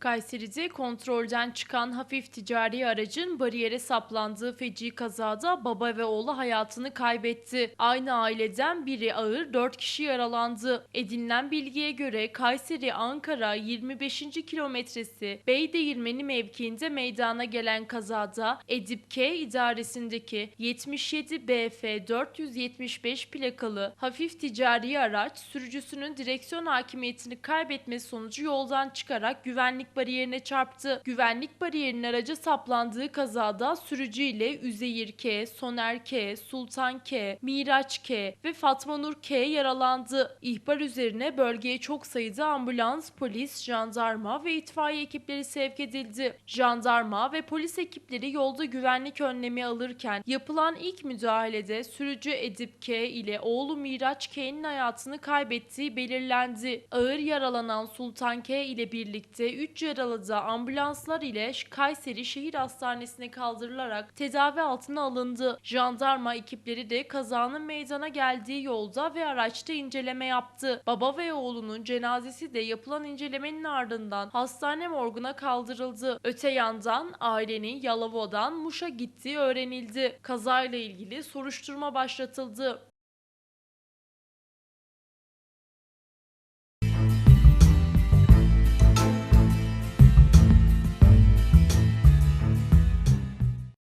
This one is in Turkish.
Kayseri'de kontrolden çıkan hafif ticari aracın bariyere saplandığı feci kazada baba ve oğlu hayatını kaybetti. Aynı aileden biri ağır 4 kişi yaralandı. Edinilen bilgiye göre Kayseri-Ankara 25. kilometresi Beydeğirmeni mevkiinde meydana gelen kazada Edip K idaresindeki 77 BF 475 plakalı hafif ticari araç sürücüsünün direksiyon hakimiyetini kaybetmesi sonucu yoldan çıkarak güvenlik bariyerine çarptı. Güvenlik bariyerinin araca saplandığı kazada sürücü ile Üzeyir K, Soner K, Sultan K, Miraç K ve Fatma Nur K yaralandı. İhbar üzerine bölgeye çok sayıda ambulans, polis, jandarma ve itfaiye ekipleri sevk edildi. Jandarma ve polis ekipleri yolda güvenlik önlemi alırken yapılan ilk müdahalede sürücü Edip K ile oğlu Miraç K'nin hayatını kaybettiği belirlendi. Ağır yaralanan Sultan K ile birlikte 3 yaralı ambulanslar ile Kayseri Şehir Hastanesi'ne kaldırılarak tedavi altına alındı. Jandarma ekipleri de kazanın meydana geldiği yolda ve araçta inceleme yaptı. Baba ve oğlunun cenazesi de yapılan incelemenin ardından hastane morguna kaldırıldı. Öte yandan ailenin Yalova'dan Muş'a gittiği öğrenildi. Kazayla ilgili soruşturma başlatıldı.